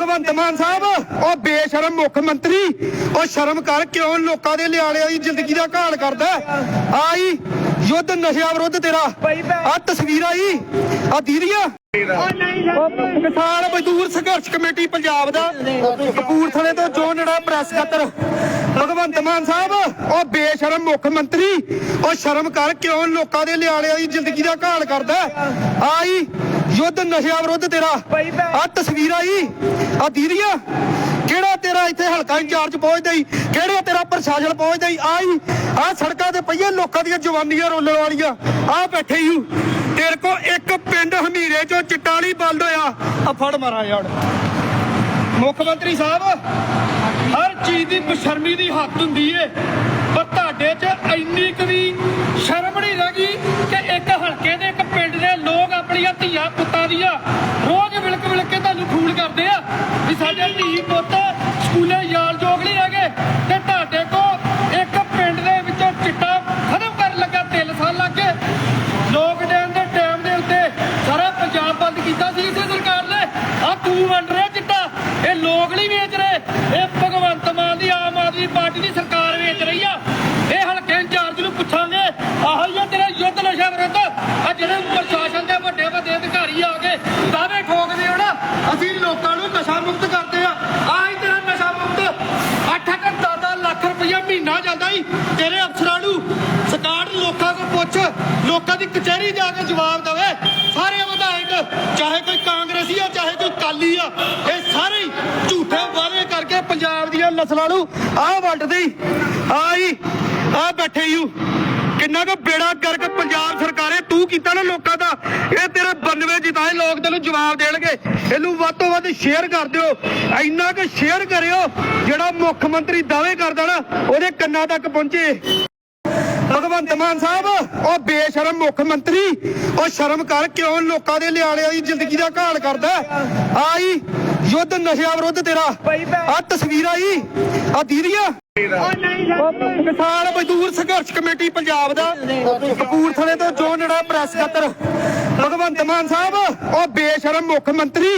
ਭਗਵੰਤ ਮਾਨ ਸਾਹਿਬ, ਉਹ ਬੇਸ਼ਰਮ ਮੁੱਖ ਮੰਤਰੀ, ਉਹ ਸ਼ਰਮ ਕਰ ਕਿਉਂ ਲੋਕਾਂ ਦੇ ਲਿਆਲਿਆਂ ਦੀ ਜ਼ਿੰਦਗੀ ਦਾ ਘਾਲ ਕਰਦਾ ਆਈ, ਯੁੱਧ ਨਸ਼ਿਆਂ ਵਿਰੁੱਧ ਤੇਰਾ ਆ ਤਸਵੀਰਾਂ ਹੀ ਆ ਦੀਦੀਆਂ। ਕਿਸਾਨ ਮਜ਼ਦੂਰ ਸੰਘਰਸ਼ ਕਮੇਟੀ ਪੰਜਾਬ ਦਾ, ਕਪੂਰਥਲੇ ਤੋਂ ਜੋ ਨੜਾ ਪ੍ਰੈਸ ਖੱਤਰ, ਭਗਵੰਤ ਮਾਨ ਸਾਹਿਬ, ਉਹ ਬੇਸ਼ਰਮ ਮੁੱਖ ਮੰਤਰੀ, ਉਹ ਸ਼ਰਮ ਕਰ ਕਿਉਂ ਲੋਕਾਂ ਦੇ ਲਿਆਲਿਆਂ ਦੀ ਜ਼ਿੰਦਗੀ ਦਾ ਘਾਲ ਕਰਦਾ ਆਈ, ਯੁੱਧ ਨਸ਼ਿਆਂ ਵਿਰੁੱਧ ਤੇਰਾ ਆ ਤਸਵੀਰਾਂ ਹੀ ਆ ਦੀਦੀਆਂ। ਇੱਥੇ ਹਲਕਾ ਇੰਚਾਰਜ ਪਹੁੰਚਦਾ ਹੀ। ਕਿਹੜਾ ਤੇਰਾ ਪ੍ਰਸ਼ਾਸਨ ਪਹੁੰਚਦਾ ਹੀ? ਆਈ ਆ ਸੜਕਾਂ ਤੇ ਪਈਆਂ ਲੋਕਾਂ ਦੀਆਂ ਜਵਾਨੀਆਂ ਰੋਲਣ ਵਾਲੀਆਂ। ਆ ਬੈਠੇ ਹੀ। ਤੇਰੇ ਕੋ ਇੱਕ ਪਿੰਡ ਹਮੀਰੇ ਚੋਂ ਚਿੱਟਾ ਨਹੀਂ ਹੋਇਆ। ਆ ਫੜ ਮਾਰਾ ਯਾਰ। ਮੁੱਖ ਮੰਤਰੀ ਸਾਹਿਬ, ਹਰ ਚੀਜ਼ ਦੀ ਬਸ਼ਰਮੀ ਦੀ ਹੱਦ ਹੁੰਦੀ ਏ। ਪਰ ਤੁਹਾਡੇ 'ਚ ਇੰਨੀ ਕੁ ਵੀ ਸ਼ਰਮ ਨਹੀਂ ਰਹੀ ਕਿ ਇੱਕ ਹਲਕੇ ਦੇ ਇੱਕ ਬੰਦ ਕੀਤਾ ਸੀ ਇਸੇ ਸਰਕਾਰ ਨੇ। ਆ ਤੂੰ ਵੰਡ ਰਿਹਾ ਚਿੱਟਾ। ਇਹ ਲੋਕ ਨਹੀਂ ਵੇਚ ਰਹੇ। ਇਹ ਭਗਵੰਤ ਮਾਨ ਦੀ ਆਮ ਆਦਮੀ ਪਾਰਟੀ ਦੀ ਸਰਕਾਰ ਵੇਚ ਰਹੀ ਆ। ਇਹ ਹਲਕੇ ਇੰਚਾਰਜ ਨੂੰ ਪੁੱਛਾਂਗੇ, ਆਹੋ ਹੀ ਤੇਰਾ ਯੁੱਧ ਨਸ਼ਾ ਵਿਰੁੱਧ। ਆ ਜਿਹੜੇ ਪ੍ਰਸ਼ਾਸਨ ਦੇ ਵੱਡੇ ਵੱਡੇ ਅਧਿਕਾਰੀ ਆ ਕੇ ਦਾਅਵੇ ਠੋਕਦੇ ਹੋ ਨਾ। ਅਸੀਂ ਲੋਕਾਂ ਨੂੰ ਨਸ਼ਾ ਮੁਕਤ ਕਰਦੇ ਆ। ਆਹ ਹੀ ਤੇਰਾ ਨਸ਼ਾ ਮੁਕਤ। 8-8 10 ਲੱਖ ਰੁਪਇਆ ਮਹੀਨਾ ਜਾਂਦਾ ਹੀ ਤੇਰੇ ਅਫਸਰਾਂ ਨੂੰ। ਸਰਕਾਰ ਲੋਕਾਂ ਕੋਲ ਪੁੱਛ। ਲੋਕਾਂ ਦੀ ਕਚਹਿਰੀ ਜਾ ਕੇ ਜਵਾਬ ਦੇਵੇ ਸਾਰੇ ਵਿਧਾਇਕ ਚਾਹੇ ਕੋਈ ਕਾਂਗਰਸੀ ਆ ਚਾਹੇ ਕੋਈ ਕਾਲੀ ਆ, ਇਹ ਸਾਰੇ ਝੂਠੇ ਵਾਅਦੇ ਕਰਕੇ ਪੰਜਾਬ ਦੀਆਂ ਨਸਲਾਂ ਨੂੰ ਆਹ ਵੰਡਦੇ ਆਈ ਆ ਬੈਠੇ ਯੂ ਕਿੰਨਾ ਕੁ ਬੇੜਾ ਕਰਕੇ ਪੰਜਾਬ ਸਰਕਾਰੇ ਤੂੰ ਕੀਤਾ ਨਾ ਲੋਕਾਂ ਦਾ। ਇਹ ਤੇਰੇ 92 ਜਿਤਾਏ ਲੋਕ ਤੈਨੂੰ ਜਵਾਬ ਦੇਣਗੇ। ਇਹਨੂੰ ਵੱਧ ਤੋਂ ਵੱਧ ਸ਼ੇਅਰ ਕਰ ਦਿਓ। ਇੰਨਾ ਕੁ ਸ਼ੇਅਰ ਕਰਿਓ, ਜਿਹੜਾ ਮੁੱਖ ਮੰਤਰੀ ਦਾਅਵੇ ਕਰਦਾ ਨਾ, ਉਹਦੇ ਕੰਨਾਂ ਤੱਕ ਪਹੁੰਚੇ। ਭਗਵੰਤ ਮਾਨ ਸਾਹਿਬ, ਉਹ ਬੇਸ਼ਰਮ ਮੁੱਖ ਮੰਤਰੀ, ਉਹ ਸ਼ਰਮ ਕਰ ਕਿਉਂ ਲੋਕਾਂ ਦੇ ਲਿਆਲਿਆਂ ਦੀ ਜ਼ਿੰਦਗੀ ਦਾ ਘਾਲ ਕਰਦਾ ਆਈ, ਯੁੱਧ ਨਸ਼ਿਆਂ ਵਿਰੁੱਧ ਤੇਰਾ ਆ ਤਸਵੀਰਾਂ ਹੀ ਆ ਦੀਦੀਆਂ ਕਿਸਾਨ ਮਜ਼ਦੂਰ ਸੰਘਰਸ਼ ਕਮੇਟੀ ਪੰਜਾਬ ਦਾ। ਕਪੂਰਥਲੇ ਤੋਂ ਜੋ ਪ੍ਰੈਸ ਖੱਤਰ, ਭਗਵੰਤ ਮਾਨ ਸਾਹਿਬ, ਉਹ ਬੇਸ਼ਰਮ ਮੁੱਖ ਮੰਤਰੀ,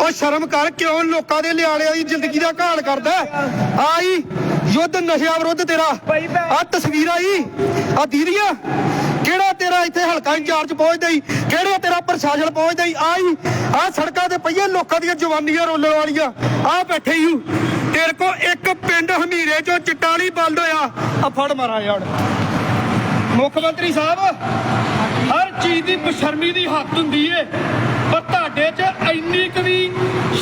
ਉਹ ਸ਼ਰਮ ਕਰ ਕਿਉਂ ਲੋਕਾਂ ਦੇ ਲਿਆਲਿਆਂ ਦੀ ਜ਼ਿੰਦਗੀ ਦਾ ਘਾਲ ਕਰਦਾ ਆਈ, ਯੁੱਧ ਨਸ਼ਿਆਂ ਵਿਰੁੱਧ ਤੇਰਾ। ਆ ਤਸਵੀਰਾਂ ਹੀ ਆ ਦੀਦੀਆਂ। ਕਿਹੜਾ ਇੱਥੇ ਹਲਕਾ ਇੰਚਾਰਜ ਪਹੁੰਚਦਾ ਹੀ, ਕਿਹੜਾ ਤੇਰਾ ਪ੍ਰਸ਼ਾਸਨ ਪਹੁੰਚਦਾ ਹੀ? ਆਈ ਆ ਸੜਕਾਂ ਤੇ ਪਈਆਂ ਲੋਕਾਂ ਦੀਆਂ ਜਵਾਨੀਆਂ ਰੋਲਣ ਵਾਲੀਆਂ। ਆ ਬੈਠੇ ਹੀ ਤੇਰੇ ਕੋ ਇੱਕ ਪਿੰਡ ਹਮੀਰੇ ਚੋਂ ਚਿੱਟਾ ਨਹੀਂ ਹੋਇਆ। ਆ ਫੜ ਮਾਰਾ ਯਾਰ। ਮੁੱਖ ਮੰਤਰੀ ਸਾਹਿਬ, ਹਰ ਚੀਜ਼ ਦੀ ਬਸ਼ਰਮੀ ਦੀ ਹੱਦ ਹੁੰਦੀ ਏ। ਪਰ ਤੁਹਾਡੇ 'ਚ ਇੰਨੀ ਕੁ ਵੀ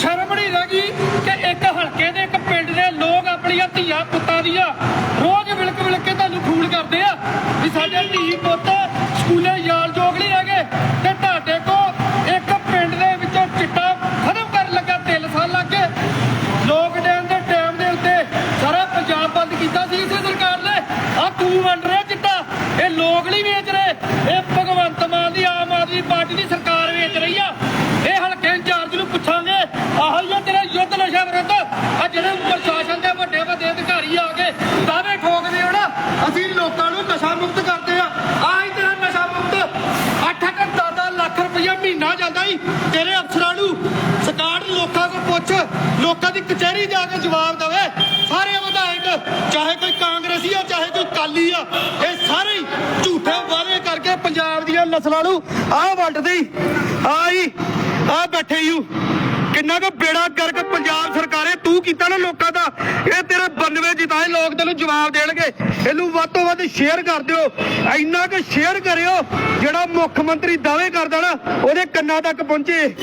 ਸ਼ਰਮ ਨਹੀਂ ਰਹੀ ਕਿ ਇੱਕ ਹਲਕੇ ਦੇ, ਇੱਕ ਪਿੰਡ ਦੇ ਲੋਕ ਆਪਣੀਆਂ ਧੀਆਂ ਪੁੱਤਾਂ ਦੀਆਂ ਰੋਜ਼ ਵਿਲਕ ਵਿਲਕ ਕੇ ਤੁਹਾਨੂੰ ਫੂਲ ਕਰਦੇ ਆ। ਵੀ ਸਾਡੇ ਧੀ ਬੰਦ ਕੀਤਾ ਸੀ ਇਸੇ ਸਰਕਾਰ ਨੇ। ਆ ਤੂੰ ਵੰਡ ਰਿਹਾ ਚਿੱਟਾ। ਇਹ ਲੋਕ ਨਹੀਂ ਵੇਚ ਰਹੇ। ਇਹ ਭਗਵੰਤ ਮਾਨ ਦੀ ਆਮ ਆਦਮੀ ਪਾਰਟੀ ਦੀ ਸਰਕਾਰ ਵੇਚ ਰਹੀ ਆ। ਇਹ ਹਲਕੇ ਇੰਚਾਰਜ ਨੂੰ ਪੁੱਛਾਂਗੇ, ਆਹੋ ਆ ਤੇਰਾ ਯੁੱਧ ਨਸ਼ਾ ਵਿਰੁੱਧ। ਆ ਜਿਹੜੇ ਪ੍ਰਸ਼ਾਸਨ ਦੇ ਵੱਡੇ ਵੱਡੇ ਅਧਿਕਾਰੀ ਆ ਕੇ ਦਾਅਵੇ ਠੋਕਦੇ ਹੋ ਨਾ, ਅਸੀਂ ਲੋਕਾਂ ਨੂੰ ਨਸ਼ਾ ਮੁਕਤ ਕਰਦੇ ਆ। ਆਹੀ ਤੇਰਾ ਨਸ਼ਾ ਮੁਕਤ। 8-8 10 ਲੱਖ ਰੁਪਇਆ ਮਹੀਨਾ ਜਾਂਦਾ ਹੀ ਤੇਰੇ ਅਫਸਰਾਂ ਨੂੰ ਸਰਕਾਰ ਲੋਕਾਂ ਕੋਲ ਪੁੱਛ ਲੋਕਾਂ ਦੀ ਕਚਹਿਰੀ ਜਾ ਕੇ ਜਵਾਬ ਦੇਵੇ ਸਾਰੇ ਵਿਧਾਇਕ ਚਾਹੇ ਕੋਈ ਕਾਂਗਰਸੀ ਆ ਚਾਹੇ ਕੋਈ ਕਾਲੀ ਆ, ਇਹ ਸਾਰੇ ਝੂਠੇ ਵਾਅਦੇ ਕਰਕੇ ਪੰਜਾਬ ਦੀਆਂ ਨਸਲਾਂ ਨੂੰ ਆਹ ਵੰਡਦੇ ਆਈ ਆ ਬੈਠੇ ਯੂ ਕਿੰਨਾ ਕੁ ਬੇੜਾ ਕਰਕੇ ਪੰਜਾਬ ਸਰਕਾਰੇ ਤੂੰ ਕੀਤਾ ਨਾ ਲੋਕਾਂ ਦਾ। ਇਹ ਤੇਰੇ 92 ਜਿਤਾਏ, ਲੋਕ ਤੈਨੂੰ ਜਵਾਬ ਦੇਣਗੇ। ਇਹਨੂੰ ਵੱਧ ਤੋਂ ਵੱਧ ਸ਼ੇਅਰ ਕਰ ਦਿਓ। ਇੰਨਾ ਕੁ ਸ਼ੇਅਰ ਕਰਿਓ, ਜਿਹੜਾ ਮੁੱਖ ਮੰਤਰੀ ਦਾਅਵੇ ਕਰਦਾ ਨਾ, ਉਹਦੇ ਕੰਨਾਂ ਤੱਕ ਪਹੁੰਚੇ।